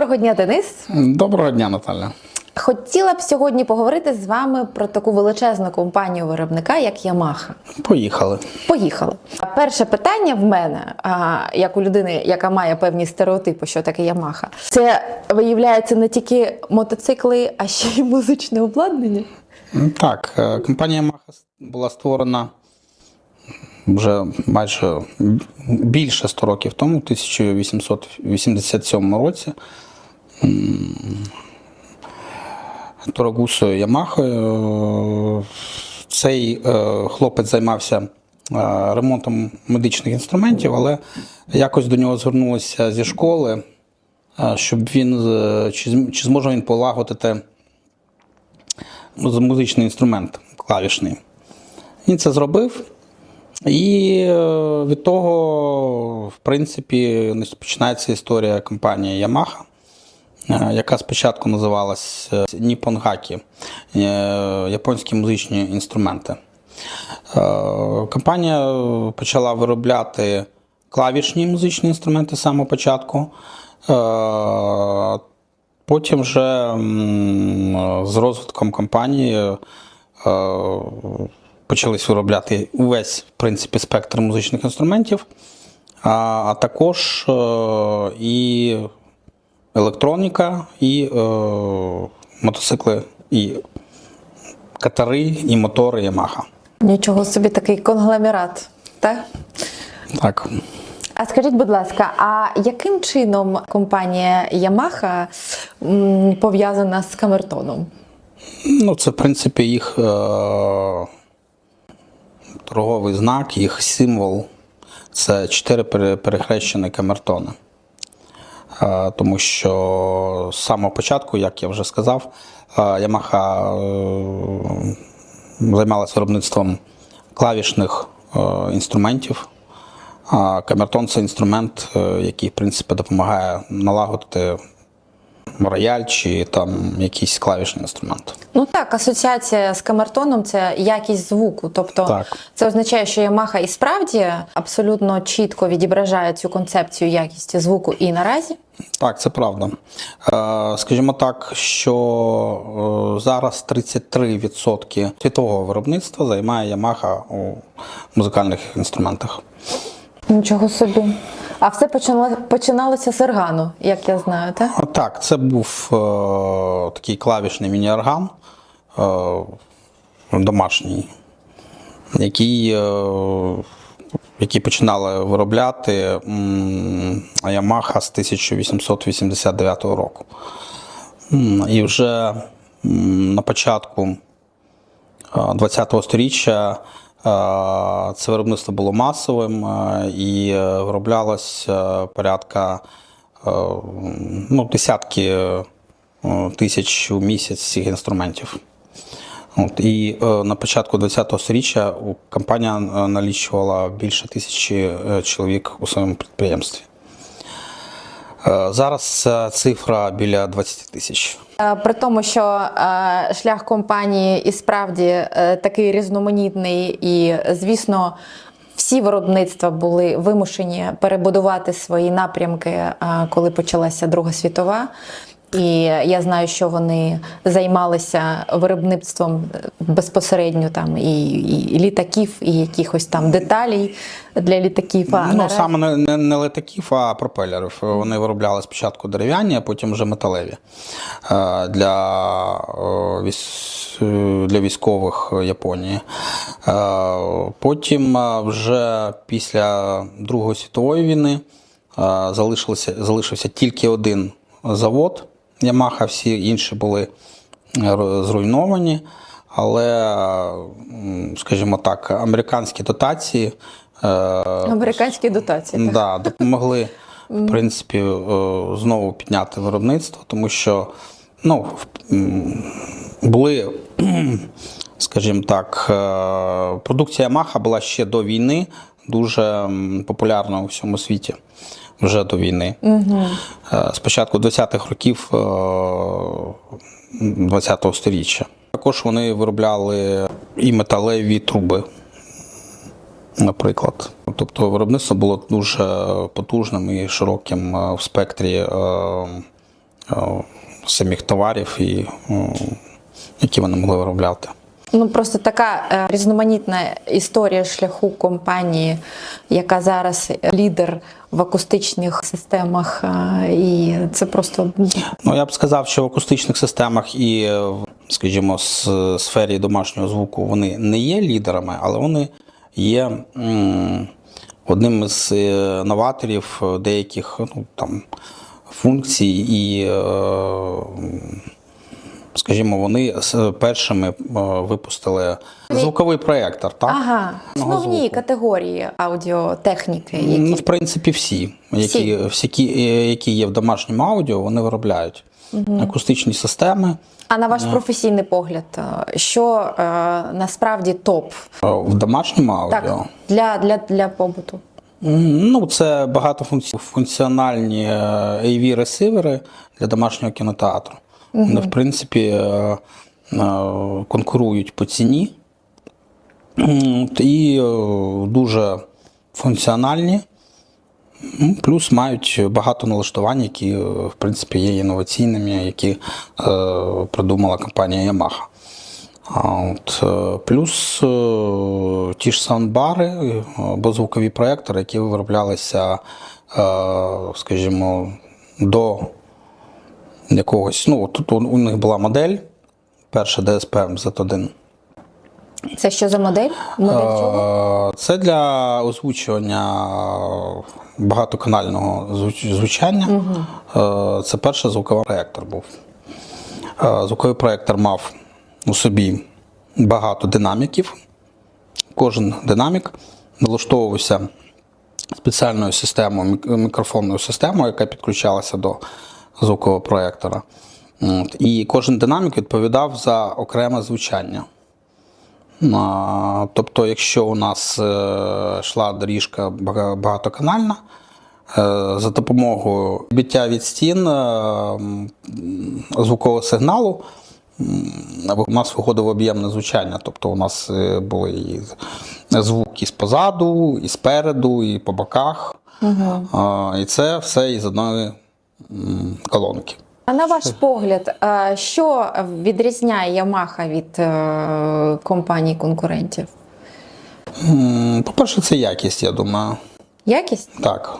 Доброго дня, Денис. Доброго дня, Наталя. Хотіла б сьогодні поговорити з вами про таку величезну компанію виробника, як Ямаха. Поїхали. Поїхали. Перше питання в мене, як у людини, яка має певні стереотипи, що таке Ямаха, це виявляється не тільки мотоцикли, а ще й музичне обладнання. Так, е, компанія Yamaha була створена вже майже більше 100 років тому, в 1887 році. Торогусою Ямахою. Цей е, хлопець займався е, ремонтом медичних інструментів, але якось до нього звернулися зі школи, е, щоб він чи, зможе він полагодити музичний інструмент клавішний. Він це зробив. І від того, в принципі, починається історія компанії Yamaha, яка спочатку називалась е, Gaki, е, японські музичні інструменти. Е, Компанія почала виробляти клавішні музичні інструменти з самого початку. Е, Потім вже з розвитком компанії е, почались виробляти увесь в принципі, спектр музичних інструментів, а, також е, і електроніка, і е, мотоцикли, і катери, і мотори Yamaha. Нічого собі такий конгломерат. Так? Так. А скажіть, будь ласка, а яким чином компанія Ямаха пов'язана з камертоном? Ну, це, в принципі, їх е, торговий знак, їх символ. Це чотири пере- перехрещені камертони. Е, тому що з самого початку, як я вже сказав, е, Yamaha е, займалася виробництвом клавішних е, інструментів. Камертон це інструмент, е, який, в принципі, допомагає налагодити рояль чи там якийсь клавішний інструмент. Ну так, асоціація з камертоном це якість звуку. Тобто Так. це означає, що Ямаха і справді абсолютно чітко відображає цю концепцію якісті звуку і наразі. Так, це правда. Е, Скажімо так, що е, зараз 33% світового виробництва займає Yamaha у музикальних інструментах. Нічого собі. А все починало, починалося з органу, як я знаю, так? Так, це був е, такий клавішний міні-орган е, домашній, який, е, який починали виробляти Yamaha з 1889 року. І вже на початку ХХ століття е, це виробництво було масовим е, і е, вироблялось е, порядка е, ну, десятки е, тисяч у місяць цих інструментів. От, і е, на початку ХХ століття у- компанія е, налічувала більше тисячі е, чоловік у своєму підприємстві. Е, Зараз цифра біля 20 тисяч. При тому, що шлях компанії і справді такий різноманітний, і звісно, всі виробництва були вимушені перебудувати свої напрямки, коли почалася Друга світова. І я знаю, що вони займалися виробництвом безпосередньо там і, і літаків, і якихось там деталей для літаків. А Ну, саме не, не, не летаків, а пропелерів. Вони виробляли спочатку дерев'яні, а потім вже металеві е, для, е, для військових Японії. Е, Потім вже після Другої світової війни залишилося, залишився тільки один завод Ямаха, всі інші були е, зруйновані. Але, скажімо так, американські дотації. е, Американські дотації. так. Да, допомогли, в принципі, е, знову підняти виробництво, тому що ну, були, скажімо так, продукція Yamaha була ще до війни дуже популярна у всьому світі. Вже до війни. Угу. З початку 20-х років е, 20-го сторіччя. Також вони виробляли і металеві труби наприклад. Тобто виробництво було дуже потужним і широким е, в спектрі е, е, самих товарів, і, е, які вони могли виробляти. Ну просто така е, різноманітна історія шляху компанії, яка зараз лідер в акустичних системах, е, і це просто Ну, я б сказав, що в акустичних системах і, е, скажімо, с- сфері домашнього звуку вони не є лідерами, але вони є одним із е, новаторів деяких ну, там, функцій, і, скажімо, вони першими е, випустили звуковий проєктор. Так? ага, основні звуку. категорії аудіотехніки, Ну, в принципі, всі, які, всі, які, які є в домашньому аудіо, вони виробляють акустичні системи. а на ваш професійний погляд, е, що е, насправді топ Е, В домашньому аудіо так для, для, для побуту? Ну, це багатофункціональні е, AV-ресивери для домашнього кінотеатру. Вони, в принципі, е, е, конкурують по ціні і е, дуже функціональні. Плюс мають багато налаштувань, які, в принципі, є інноваційними, які придумала компанія Yamaha. От, плюс ті ж саундбари або звукові проєктори, які вироблялися, скажімо, до якогось. Ну, тут у них була модель, перша DSP Z1. Це що за модель? Модель чого? Е, Це для озвучування багатоканального звучання. Е, Це перший звуковий проєктор був. Е, Звуковий проєктор мав у собі багато динаміків. Кожен динамік налаштовувався спеціальною системою, мікрофонною системою, яка підключалася до звукового проєктора. От. І кожен динамік відповідав за окреме звучання. А, Тобто, якщо у нас е, йшла доріжка багатоканальна, е, за допомогою біття від стін е, звукового сигналу у нас виходило об'ємне звучання. Тобто у нас е, були і звук і позаду, і спереду, і по боках. А, І це все із одної колонки. А на ваш погляд, е, що відрізняє Yamaha від е, компаній конкурентів? По-перше, це якість, я думаю. Якість? Так.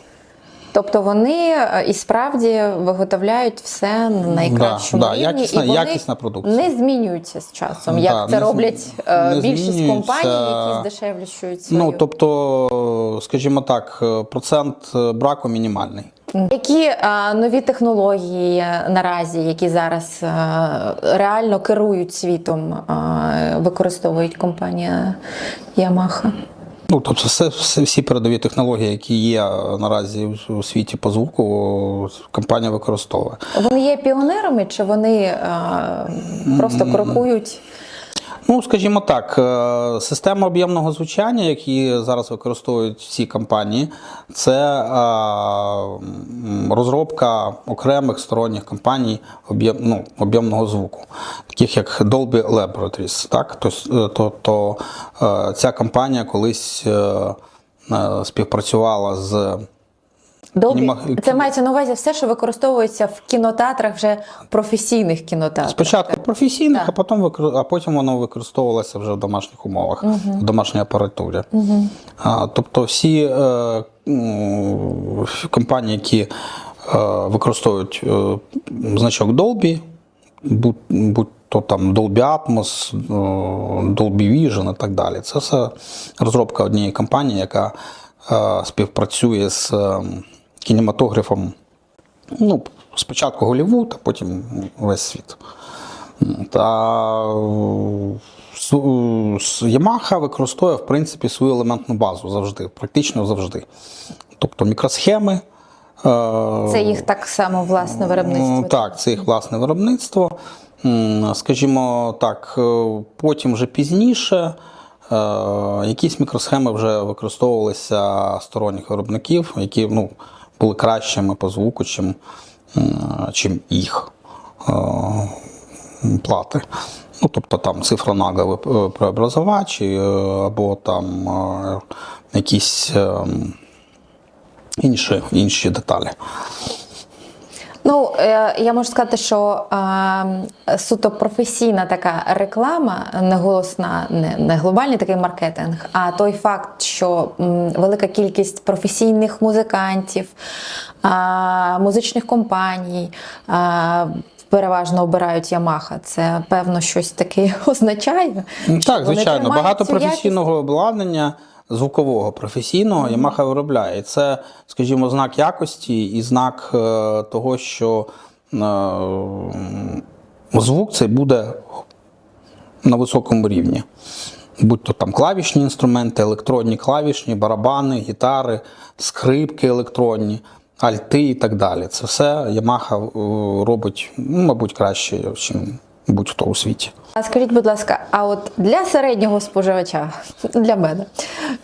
Тобто вони е, і справді виготовляють все на найкращому Да, да, рівні, якісна- і вони якісна продукція. не змінюються з часом, як Да, це не роблять е, не більшість компаній, які здешевлюють свою. Ну, тобто, скажімо так, е, процент е, браку мінімальний. Які е, нові технології наразі, які зараз е, реально керують світом, е, використовують компанія Yamaha? Ну, тобто, все, все, всі передові технології, які є е, наразі у- світі по звуку, компанія використовує. Вони є піонерами, чи вони е, просто крокують? Ну, скажімо так, е, система об'ємного звучання, які зараз використовують всі компанії, це е, розробка окремих сторонніх компаній ну, об'ємного звуку, таких як Dolby Laboratories. Так? Тобто, то, ця компанія колись співпрацювала з Добрі. Це мається на увазі все, що використовується в кінотеатрах, вже професійних кінотеатрах. Спочатку професійних, Так. а потім викор- а потім воно використовувалося вже в домашніх умовах, в домашній апаратурі. А, тобто всі е, м, компанії, які е, використовують е, значок Dolby, будь, будь то там Dolby Atmos, е, Dolby Vision і так далі. Це все розробка однієї компанії, яка е, співпрацює з е, кінематографом ну, спочатку Голлівуд, а потім весь світ. Та Yamaha використовує, в принципі, свою елементну базу завжди, практично завжди. Тобто мікросхеми. е, Це їх так само власне виробництво. Так, це їх власне виробництво. Скажімо так, е, потім вже пізніше е, якісь мікросхеми вже використовувалися сторонніх виробників, які ну, були кращими по звуку, чим, чим їх е, плати. Ну, тобто там цифронаговий е, преобразувач е, або там якісь е, інші, інші деталі. Ну, е, я можу сказати, що е, суто професійна така реклама, не голосна, не, не глобальний такий маркетинг, а той факт, що м, велика кількість професійних музикантів, музичних компаній. Переважно обирають Ямаха. Це певно щось таке означає. Так, звичайно, багато професійного обладнання, звукового професійного Yamaha виробляє. І це, скажімо, знак якості і знак е, того, що е, звук цей буде на високому рівні. Будь то там клавішні інструменти, електронні клавішні, барабани, гітари, скрипки електронні, альти і так далі. Це все Yamaha е, робить, ну, мабуть, краще, ніж будь-хто у світі. А скажіть, будь ласка, а от для середнього споживача, для мене,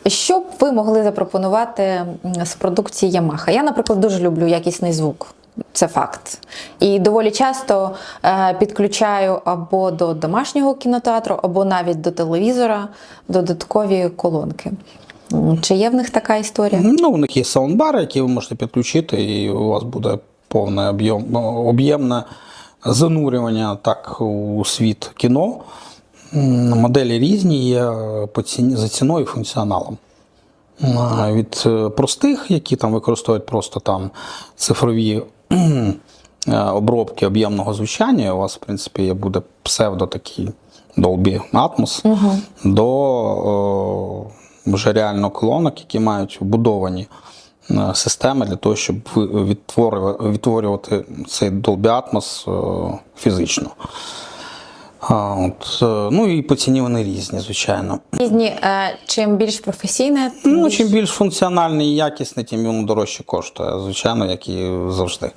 що б ви могли запропонувати з продукції Yamaha? Я, наприклад, дуже люблю якісний звук. Це факт. І доволі часто е, підключаю або до домашнього кінотеатру, або навіть до телевізора додаткові колонки. Чи є в них така історія? Ну, у них є саундбари, які ви можете підключити, і у вас буде повне об'єм, об'ємне занурювання так, у світ кіно. Моделі різні є по ціні, за ціною і функціоналом. Від е, простих, які там використовують просто там цифрові е, обробки об'ємного звучання, у вас, в принципі, буде псевдо такий Dolby Atmos, до о, вже реально колонок, які мають вбудовані е, системи для того, щоб відтворювати, відтворювати цей Dolby Atmos е, фізично. А, от, е, ну і по ціні вони різні, звичайно. Різні, е, чим більш професійне, тим Ну, чим більш функціональний і якісний, тим він дорожче коштує, звичайно, як і завжди.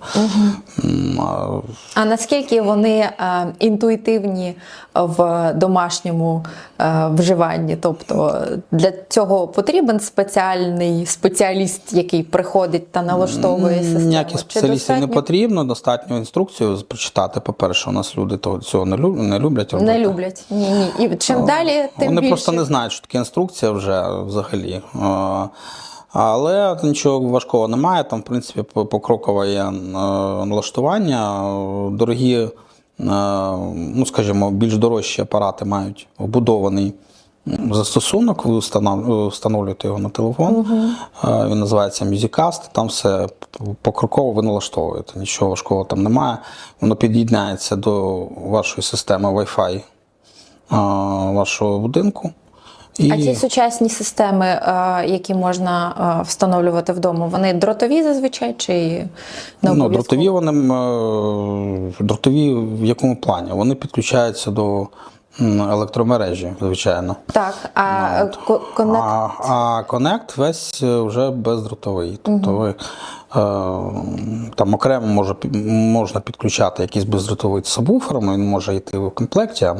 М, а, А наскільки вони е, інтуїтивні в домашньому е, вживанні? Тобто для цього потрібен спеціальний спеціаліст, який приходить та налаштовує систему? Ніяких спеціалістів не потрібно, достатньо інструкцію прочитати. По-перше, у нас люди того- цього не лю- не люблять робити. Не люблять. Ні, ні. І чим далі, тим Вони більше. просто не знають, що таке інструкція вже взагалі. Але нічого важкого немає. Там, в принципі, по- покрокове є е, налаштування. Дорогі, е, ну скажімо, більш дорожчі апарати мають вбудований застосунок, ви встановлюєте його на телефон. Е, Він називається Musicast. Там все покроково ви налаштовуєте. Нічого важкого там немає. Воно під'єднається до вашої системи Wi-Fi вашого будинку. І А ці сучасні системи, е, які можна е, встановлювати вдома, вони дротові зазвичай чи не ну, дротові вони е, дротові в якому плані? Вони підключаються до електромережі, звичайно. Так, а ко- коннект А, а Connect весь е, вже бездротовий. Тобто ви е, там окремо може, можна підключати якийсь бездротовий сабвуфер, він може йти в комплекті, а,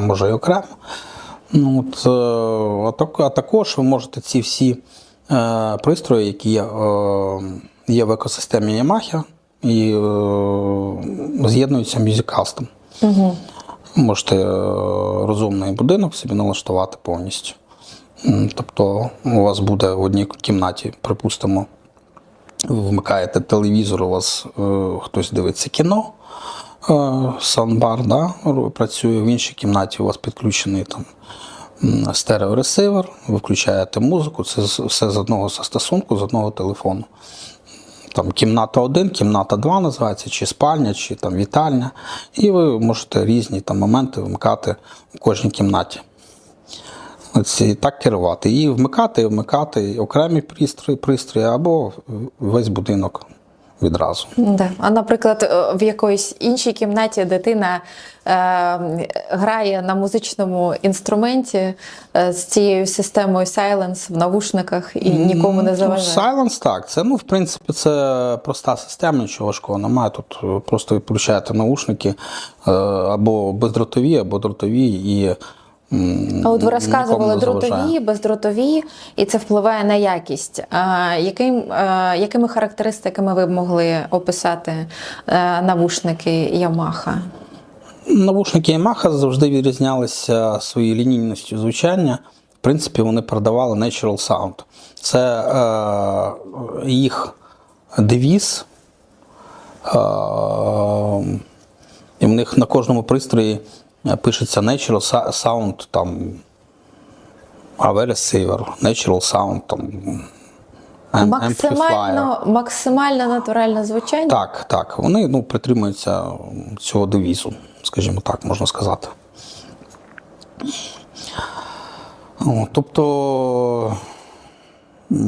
може і окремо. Ну, от, е, а, так- а також ви можете ці всі пристрої, які є, є в екосистемі Yamaha, і з'єднуються мюзикастом. Угу. Можете е, розумний будинок собі налаштувати повністю. Тобто у вас буде в одній кімнаті, припустимо, вмикаєте телевізор, у вас е, хтось дивиться кіно, е, саундбар да, працює, в іншій кімнаті у вас підключений там стереоресивер, ви включаєте музику, це все з одного застосунку, з одного телефону. Там кімната 1, кімната 2 називається, чи спальня, чи там вітальня. І ви можете різні там моменти вмикати в кожній кімнаті. Ось так керувати. І вмикати, і вмикати окремі пристрої, пристрої або весь будинок відразу. Да. А наприклад, е, в якоїсь іншій кімнаті дитина е, грає на музичному інструменті е, з цією системою Silence в навушниках і нікому не заважає. Ну, Silence так. Це, ну, в принципі, це проста система, нічого важкого немає. Тут е, просто відключаєте наушники е, або бездротові, або дротові і. А от ви розказували дротові, бездротові, і це впливає на якість. А, яким, а, якими характеристиками ви б могли описати е, навушники Yamaha? Навушники Yamaha завжди відрізнялися своєю лінійністю звучання. В принципі, вони продавали Natural Sound. Це е, їх девіз Е, І в них на кожному пристрої пишеться Natural Sound, там AV Receiver, Natural Sound, там Максимально, максимально натуральне звучання. Так, так. Вони ну, притримуються цього девізу, скажімо так, можна сказати. О, тобто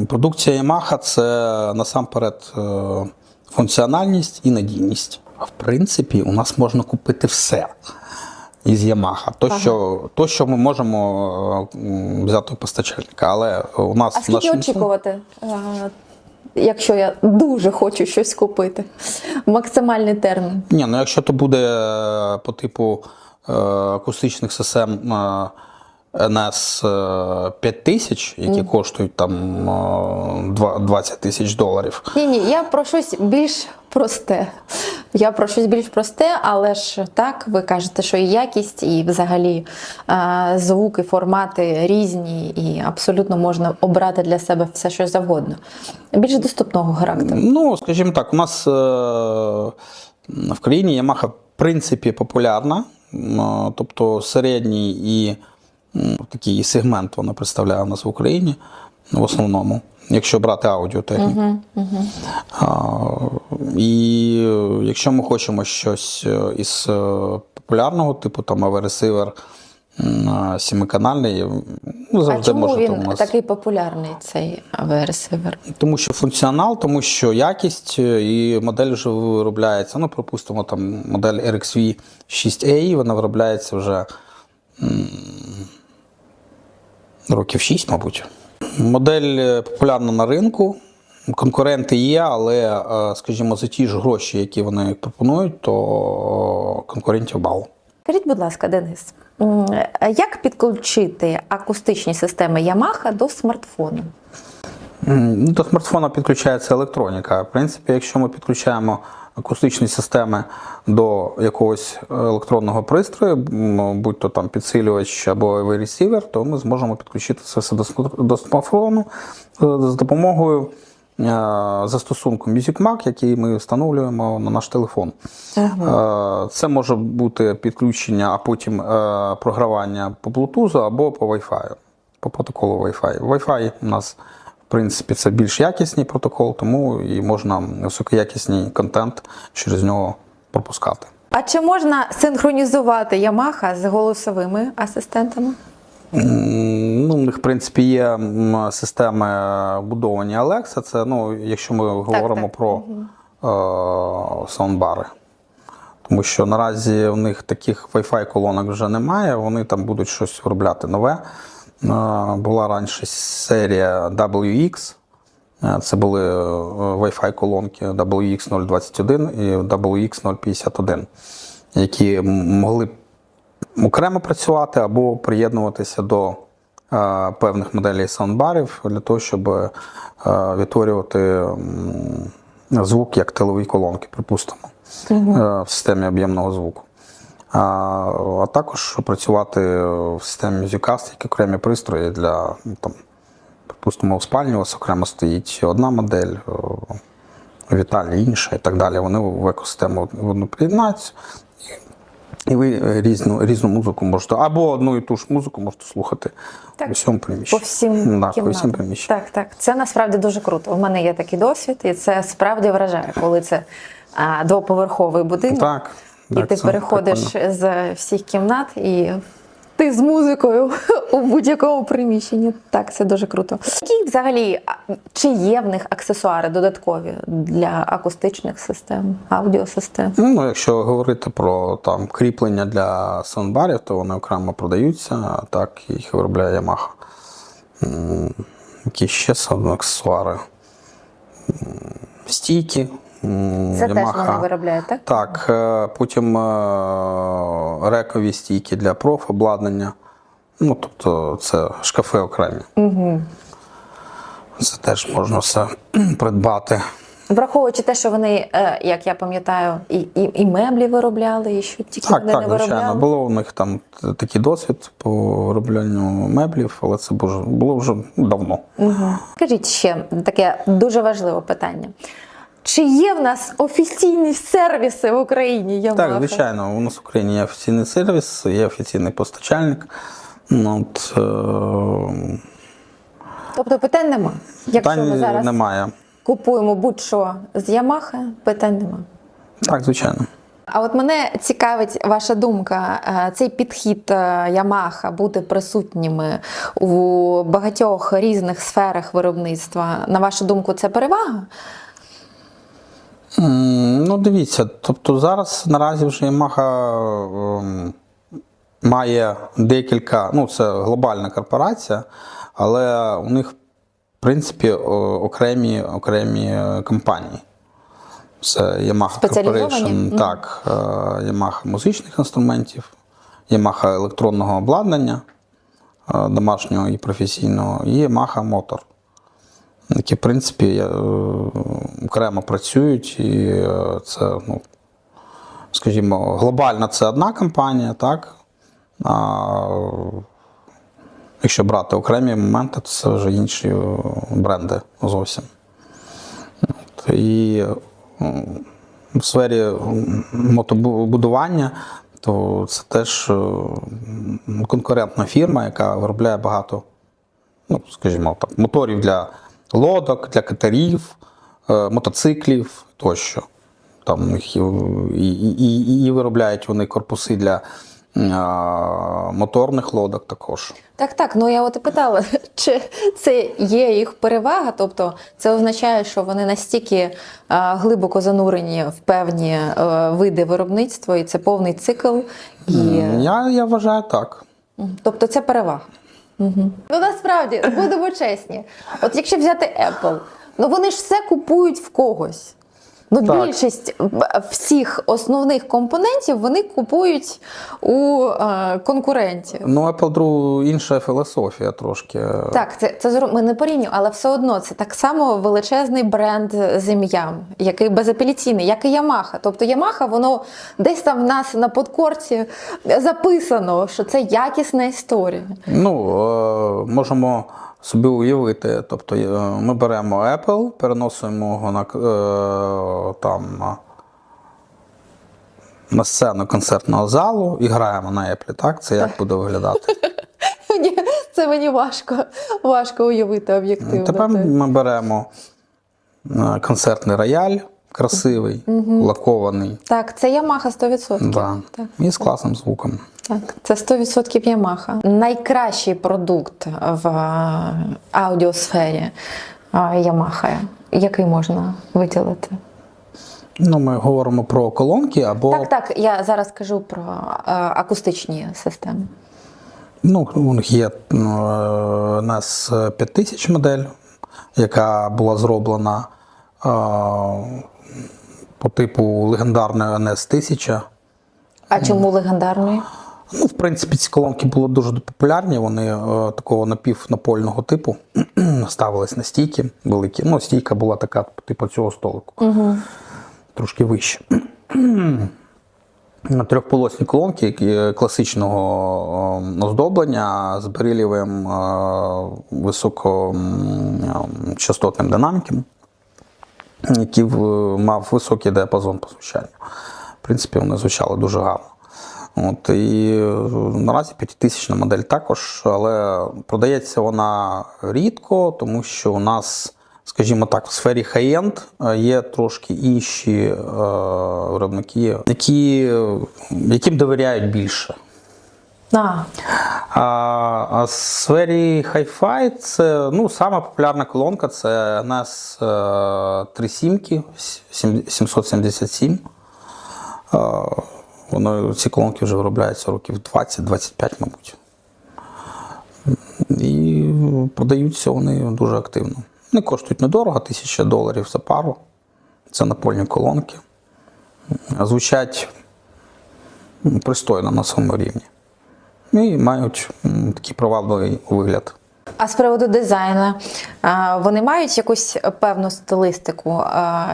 продукція Yamaha це насамперед е, функціональність і надійність. А в принципі, у нас можна купити все із Yamaha. То, що, то, що ми можемо е, взяти у постачальника. Але у нас А скільки нашому- очікувати, е, якщо я дуже хочу щось купити? Максимальний термін. Ні, ну якщо то буде е, по типу акустичних систем е, NS е, 5000, які коштують там е, 20 тисяч доларів. Ні, ні, я про щось більш просте. Я про щось більш просте, але ж так, ви кажете, що і якість, і взагалі е, звуки, формати різні, і абсолютно можна обрати для себе все, що завгодно. Більш доступного характеру. Ну, скажімо так, у нас е, в країні Yamaha в принципі популярна, е, тобто середній і такий сегмент вона представляє у нас в Україні в основному, якщо брати аудіотехніку. А, І е, якщо ми хочемо щось е, із е, популярного, типу там AV-ресивер сімиканальний, ну, А завжди чому можете він у нас. такий популярний, цей AV-ресивер? Тому що функціонал, тому що якість е, і модель вже виробляється. Ну, припустимо, там модель RXV 6A, вона виробляється вже років 6, мабуть. Модель е, популярна на ринку. Конкуренти є, але, е, скажімо, за ті ж гроші, які вони пропонують, то конкурентів мало. Скажіть, будь ласка, Денис, як підключити акустичні системи Yamaha до смартфону? Ну, До смартфона підключається електроніка. В принципі, якщо ми підключаємо акустичні системи до якогось електронного пристрою, будь то там підсилювач або ресівер, то ми зможемо підключити це все до смар- смартфону е, з допомогою е, застосунку MusicMag, який ми встановлюємо на наш телефон. Е, Це може бути підключення, а потім програвання по Bluetooth або по Wi-Fi, по протоколу Wi-Fi. Wi-Fi у нас, в принципі, це більш якісний протокол, тому і можна високоякісний контент через нього пропускати. А чи можна синхронізувати Yamaha з голосовими асистентами? Ну, в них, в принципі, є системи будовані Alexa. Це, ну, якщо ми говоримо так. про е, саундбари. Тому що наразі у них таких Wi-Fi колонок вже немає, вони там будуть щось виробляти нове. Була раніше серія WX. Це були е, Wi-Fi колонки WX 021 і WX 051, які могли окремо працювати або приєднуватися до е, певних моделей саундбарів для того, щоб е, відтворювати звук як тилові колонки, припустимо, в системі об'ємного звуку. А, також працювати в системі Musicast, як окремі пристрої для ну, там, припустимо, в спальні у вас окремо стоїть одна модель, у Віталії інша і так далі. Вони в екосистему в одну приєднаються. І ви різну, різну музику можете, або одну і ту ж музику можете слухати Так. у всьому По приміщенні. всім Да, по всім приміщенням. Так, так. Це насправді дуже круто. У мене є такий досвід, і це справді вражає, коли це а, двоповерховий будинок. Так, І ти переходиш прикольно. з всіх кімнат і ти з музикою у будь-якому приміщенні. Так, це дуже круто. Які взагалі чи є в них аксесуари додаткові для акустичних систем, аудіосистем? Ну, якщо говорити про там кріплення для саундбарів, то вони окремо продаються, а так їх виробляє Yamaha. Які ще саунд аксесуари? Стійки. Це теж вони виробляють, так? Так, е, потім е, рекові стійки для профобладнання. Ну, тобто це шкафи окремі. Угу. Це теж можна все придбати. Враховуючи те, що вони, е, як я пам'ятаю, і, і, і меблі виробляли, і що тільки Так, вони так, не звичайно. виробляли. Було у них там такий досвід по вироблянню меблів, але це було, було вже давно. Угу. Скажіть ще таке дуже важливе питання. Чи є в нас офіційні сервіси в Україні? Yamaha? Так, звичайно, у нас в Україні є офіційний сервіс, є офіційний постачальник. Ну, От, е, Тобто питань нема. Якщо ми зараз немає. купуємо будь-що з Ямаха, питань нема. Так, звичайно. А от мене цікавить ваша думка, е, цей підхід е, Ямаха бути присутніми у багатьох різних сферах виробництва. На вашу думку, це перевага? Ну, дивіться, тобто зараз наразі вже Yamaha ем, має декілька, ну це глобальна корпорація, але у них, в принципі, окремі, окремі е, компанії. Це Yamaha Corporation, так, е, Yamaha музичних інструментів, Yamaha електронного обладнання е, домашнього і професійного, і Yamaha Motor які, в принципі, е, окремо працюють, і е, це, ну, скажімо, глобально це одна компанія, так? А якщо брати окремі моменти, то це вже інші е, бренди зовсім. І в сфері мотобудування, то це теж конкурентна фірма, яка виробляє багато ну, скажімо так, моторів для лодок, для катерів, е, мотоциклів тощо. Там і, і, і, і виробляють вони корпуси для е, моторних лодок також. Так, так. Ну я от і питала, чи це є їх перевага? Тобто це означає, що вони настільки е, глибоко занурені в певні е, види виробництва, і це повний цикл. І... Я, я вважаю так. Тобто це перевага. Угу. Ну насправді будемо чесні. От якщо взяти Apple, ну вони ж все купують в когось. Ну, Так. більшість всіх основних компонентів вони купують у е, конкурентів. Ну, Apple True інша філософія трошки. Так, це, це ми не порівнюємо, але все одно це так само величезний бренд з ім'ям, який безапеляційний, як і Ямаха. Тобто Ямаха, воно десь там в нас на подкорці записано, що це якісна історія. Ну, е, можемо собі уявити. Тобто е, ми беремо Apple, переносимо його на, е, там, на- сцену концертного залу і граємо на Apple. Так? Це як буде виглядати? Це мені важко, важко уявити об'єктивно. Тепер ми беремо е, концертний рояль, красивий, лакований. Так, це Ямаха 100%. Да. Так. І з класним звуком. Так, це 100% Ямаха. Найкращий продукт в е, аудіосфері е, Ямаха, який можна виділити? Ну, ми говоримо про колонки або Так, так, я зараз кажу про е, акустичні системи. Ну, у них є е, у нас 5000 модель, яка була зроблена е, по типу легендарної NS 1000. А чому легендарної? Ну, в принципі, ці колонки були дуже популярні. Вони е, такого напівнапольного типу ставились на стійки великі. Ну, стійка була така, типу цього столику, Угу. трошки вище. Трьохполосні колонки які класичного е, оздоблення з берилівим е, високочастотним динаміком, який мав високий діапазон по звучанню. В принципі, вони звучали дуже гарно. От, і е, наразі 5000 модель також, але продається вона рідко, тому що у нас, скажімо так, в сфері хай-енд е, є трошки інші е, виробники, які, яким довіряють більше. А, А, в сфері Hi-Fi це ну, сама популярна колонка це NAS е, 3 сімки 777. Е, Воно, ці колонки вже виробляються років 20-25, мабуть. І продаються вони дуже активно. Вони коштують недорого, 1000 доларів за пару. Це напольні колонки. Звучать пристойно на своєму рівні. І мають такий привабливий вигляд. а з приводу дизайну, вони мають якусь певну стилистику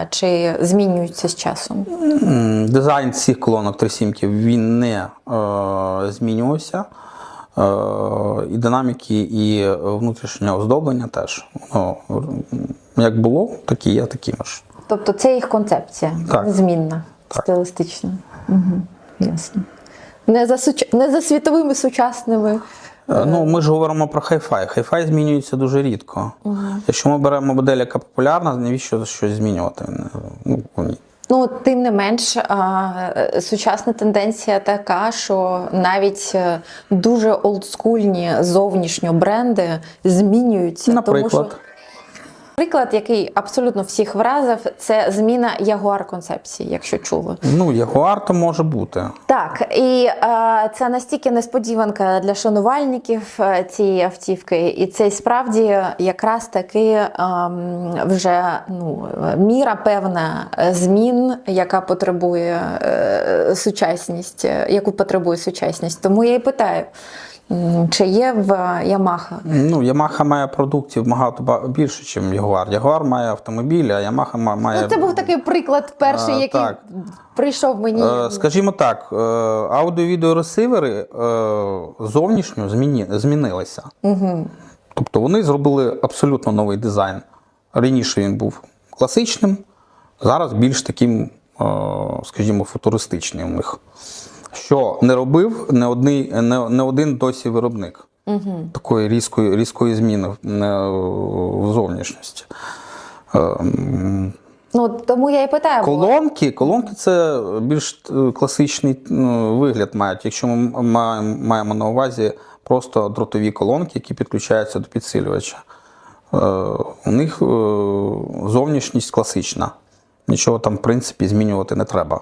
чи змінюються з часом? Дизайн цих колонок трисімків він не е, змінювався. Е, і динаміки, і внутрішнє оздоблення теж. Воно як було, так і є такими ж. Тобто це їх концепція, Так. незмінна, Так. стилістична. Угу. Ясно. Не за, суч... не за світовими сучасними. Е, Ну, ми ж говоримо про хай-фай. Хай-фай змінюється дуже рідко. Якщо ми беремо модель, яка популярна, навіщо щось змінювати? Ну, ні. Ну, тим не менш, а, е, сучасна тенденція така, що навіть е, дуже олдскульні зовнішньо бренди змінюються. Тому що приклад, який абсолютно всіх вразив, це зміна ягуар концепції, якщо чули. Ну, Ягуар то може бути. Так, і е, це настільки несподіванка для шанувальників е, цієї автівки, і це справді якраз таки ем, вже ну, міра певна е, змін, яка потребує е, сучасність, е, яку потребує сучасність. Тому я і питаю. Чи є в Ямаха? Ну, Ямаха має продуктів багато більше, ніж Ягуар. Ягуар має автомобілі, а Ямаха має. Ну, це був такий приклад перший, який так. прийшов мені. Е, Скажімо так, е, аудіо-відеоресивери е, зовнішньо змінилися. Угу. Тобто вони зробили абсолютно новий дизайн. Раніше він був класичним, зараз більш таким, скажімо, футуристичним у них. Що не робив не, одний, не, не один досі виробник Угу. такої різкої, різкої зміни в- в зовнішності. Е, Ну тому я і питаю. Колонки, колонки це більш е, класичний ну, вигляд мають. Якщо ми маємо, маємо на увазі просто дротові колонки, які підключаються до підсилювача. Е, у них е, зовнішність класична. Нічого там, в принципі, змінювати не треба.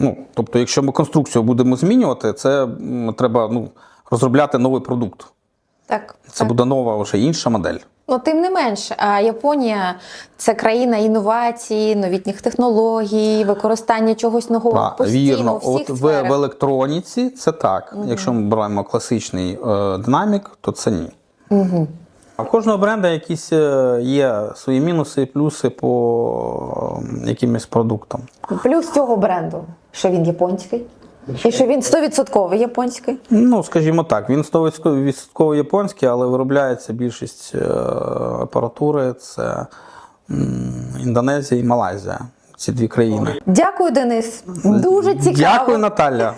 Ну, тобто, якщо ми конструкцію будемо змінювати, це треба ну, розробляти новий продукт. Так, Це так. буде нова вже інша модель. Ну, тим не менш, а Японія це країна інновацій, новітніх технологій, використання чогось нового Так, постійно вірно, у всіх от в, в електроніці це так. Якщо ми беремо класичний е, динамік, то це ні. Угу. А в кожного бренда якісь е, є свої мінуси і плюси по е, якимось продуктам. Плюс цього бренду, що він японський, і що він 100% японський. Ну, скажімо так, він 100% японський, але виробляється більшість е, апаратури це Індонезія і Малайзія. Ці дві країни. Дякую, Денис. Дуже цікаво. Дякую, Наталя.